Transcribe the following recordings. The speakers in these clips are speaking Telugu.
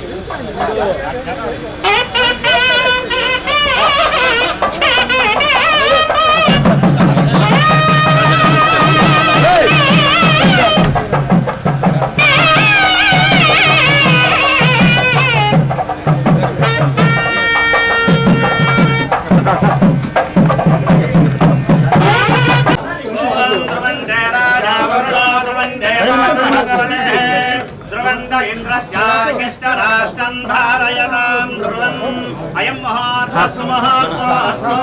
Oh, ఇంద్రస్యాష్టరాష్టం ధారయతాం ధ్రువం అయం మహార్థ మహాత్మా అస్తో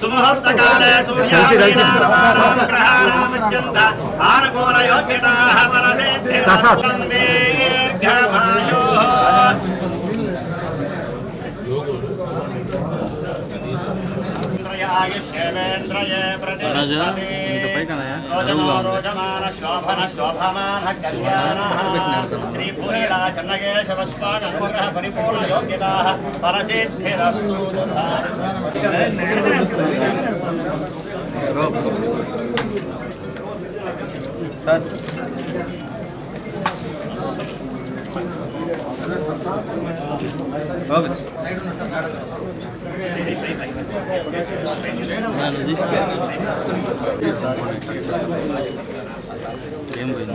సుమహస్తకాలే సూర్యాగ్రహాణామత్యంత ఆనుకూలయోగ్యతాః పరసేద్ధి అనుగ్రహ పరిపూర్ణ యోగ్యతా పరసిద్ధిరస్తు ఏం పోయింది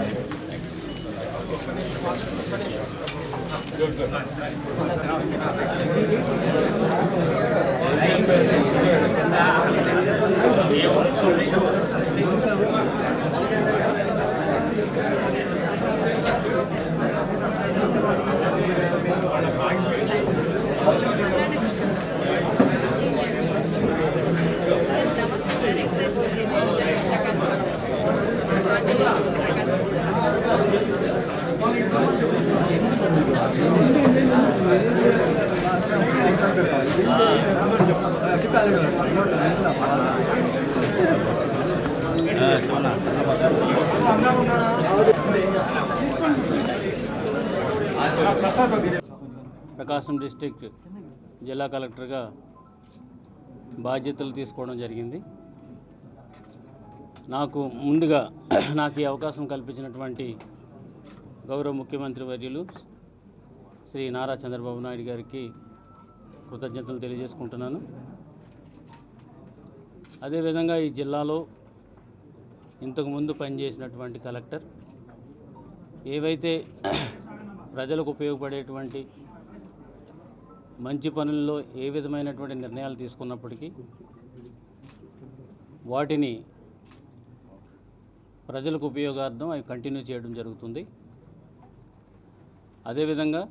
సార్ ప్రకాశం డిస్టిక్ జిల్లా కలెక్టర్గా బాధ్యతలు తీసుకోవడం జరిగింది. నాకు ముందుగా నాకు ఈ అవకాశం కల్పించినటువంటి గౌరవ ముఖ్యమంత్రి వర్యులు శ్రీ నారా చంద్రబాబు నాయుడు గారికి కృతజ్ఞతలు తెలియజేసుకుంటున్నాను. అదేవిధంగా ఈ జిల్లాలో ఇంతకుముందు పనిచేసినటువంటి కలెక్టర్ ఏవైతే ప్రజలకు ఉపయోగపడేటువంటి మంచి పనుల్లో ఏ విధమైనటువంటి నిర్ణయాలు తీసుకున్నప్పటికీ వాటిని ప్రజలకు ఉపయోగార్థం అవి కంటిన్యూ చేయడం జరుగుతుంది. అదేవిధంగా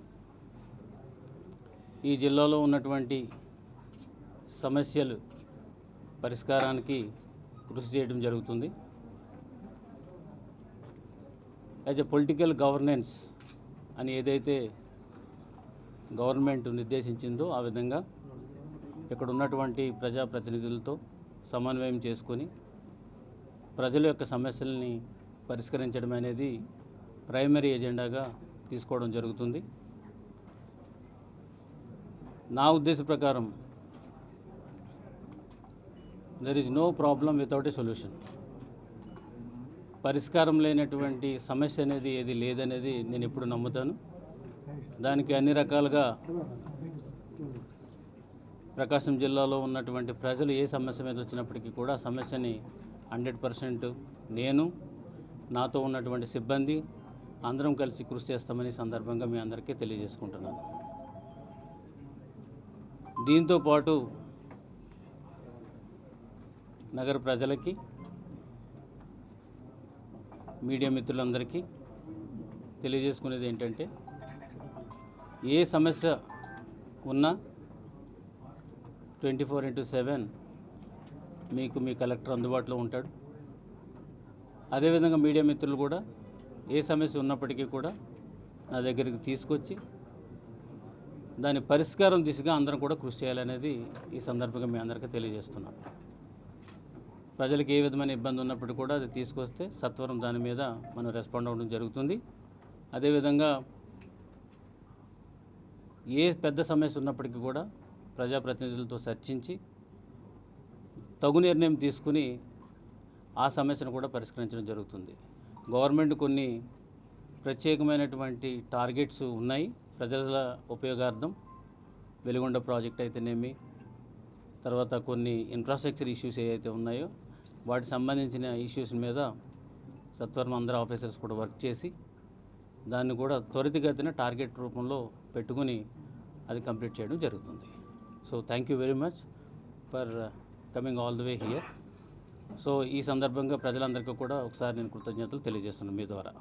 ఈ జిల్లాలో ఉన్నటువంటి సమస్యలు పరిష్కారానికి కృషి చేయడం జరుగుతుంది. యాజ్ ఎ పొలిటికల్ గవర్నెన్స్ అని ఏదైతే గవర్నమెంట్ నిర్దేశించిందో ఆ విధంగా ఇక్కడ ఉన్నటువంటి ప్రజాప్రతినిధులతో సమన్వయం చేసుకొని ప్రజల యొక్క సమస్యల్ని పరిష్కరించడం అనేది ప్రైమరీ ఎజెండాగా తీసుకోవడం జరుగుతుంది. నా ఉద్దేశ ప్రకారం there is no problem without a solution పరిష్కారం లేనటువంటి సమస్య అనేది ఏది లేదనేది నేను ఎప్పుడు నమ్ముతాను. దానికి అన్ని రకాలుగా ప్రకాశం జిల్లాలో ఉన్నటువంటి ప్రజలు ఏ సమస్య మీద వచ్చినప్పటికీ కూడా సమస్యని హండ్రెడ్ పర్సెంట్ నేను నాతో ఉన్నటువంటి సిబ్బంది అందరం కలిసి కృషి చేస్తామని సందర్భంగా మీ అందరికీ తెలియజేసుకుంటున్నాను. దీంతో పాటు నగర ప్రజలకి మీడియా మిత్రులందరికీ తెలియజేసుకునేది ఏంటంటే ఏ సమస్య ఉన్నా ట్వంటీ ఫోర్ ఇంటూ సెవెన్ మీకు మీ కలెక్టర్ అందుబాటులో ఉంటాడు. అదేవిధంగా మీడియా మిత్రులు కూడా ఏ సమస్య ఉన్నప్పటికీ కూడా నా దగ్గరికి తీసుకొచ్చి దాని పరిష్కారం దిశగా అందరం కూడా కృషి చేయాలనేది ఈ సందర్భంగా మీ అందరికీ తెలియజేస్తున్నాను. ప్రజలకు ఏ విధమైన ఇబ్బంది ఉన్నప్పుడు కూడా అది తీసుకొస్తే సత్వరం దాని మీద మనం రెస్పాండ్ అవ్వడం జరుగుతుంది. అదేవిధంగా ఏ పెద్ద సమస్య ఉన్నప్పటికీ కూడా ప్రజాప్రతినిధులతో చర్చించి తగు నిర్ణయం తీసుకుని ఆ సమస్యను కూడా పరిష్కరించడం జరుగుతుంది. గవర్నమెంట్ కొన్ని ప్రత్యేకమైనటువంటి టార్గెట్స్ ఉన్నాయి. ప్రజల ఉపయోగార్థం వెలుగొండ ప్రాజెక్ట్ అయితేనేమి తర్వాత కొన్ని ఇన్ఫ్రాస్ట్రక్చర్ ఇష్యూస్ ఏవైతే ఉన్నాయో వాటికి సంబంధించిన ఇష్యూస్ మీద సత్వరం అందరూ ఆఫీసర్స్ కూడా వర్క్ చేసి దాన్ని కూడా త్వరితగతిన టార్గెట్ రూపంలో పెట్టుకుని అది కంప్లీట్ చేయడం జరుగుతుంది. So thank you very much for coming all the way here so ఈ సందర్భంగా ప్రజలందరికీ కూడా ఒకసారి నేను కృతజ్ఞతలు తెలియజేస్తున్నాను మీ ద్వారా.